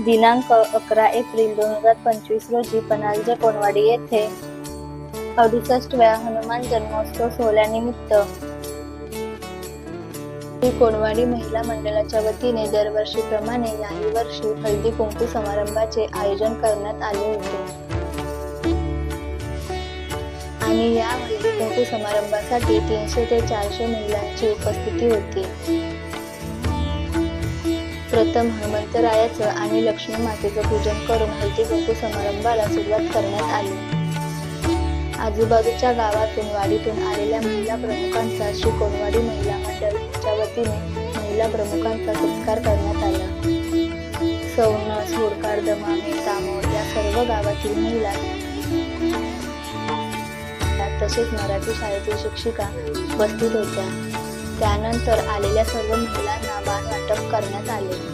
दिनांक अकरा एप्रिल दोन हजार पंचवीस रोजी पनालजे कोणवाडी येथे अडुसष्टव्या हनुमान जन्मोत्सव सोहळ्यानिमित्त कोणवाडी महिला मंडळाच्या वतीने दरवर्षीप्रमाणे याही वर्षी हळदी कुंकू समारंभाचे आयोजन करण्यात आले होते. आणि या हळदी कुंकू समारंभासाठी तीनशे ते चारशे महिलांची उपस्थिती होती. प्रथम हनुमंतरायाचं आणि लक्ष्मी मातेचं पूजन करून हळदी कुंकू समारंभाला सुरुवात करण्यात आली. आजूबाजूच्या गावातून वाडीतून आलेल्या महिला प्रमुखांचा श्री महिला मंडळच्या वतीने महिला प्रमुखांचा सत्कार करण्यात आला. सौनस होडकार दमामे तामोड या सर्व गावातील महिला तसेच मराठी शाळेतील शिक्षिका उपस्थित होत्या. त्यानंतर आलेल्या सर्व महिलांना वाण वाटप करण्यात आले.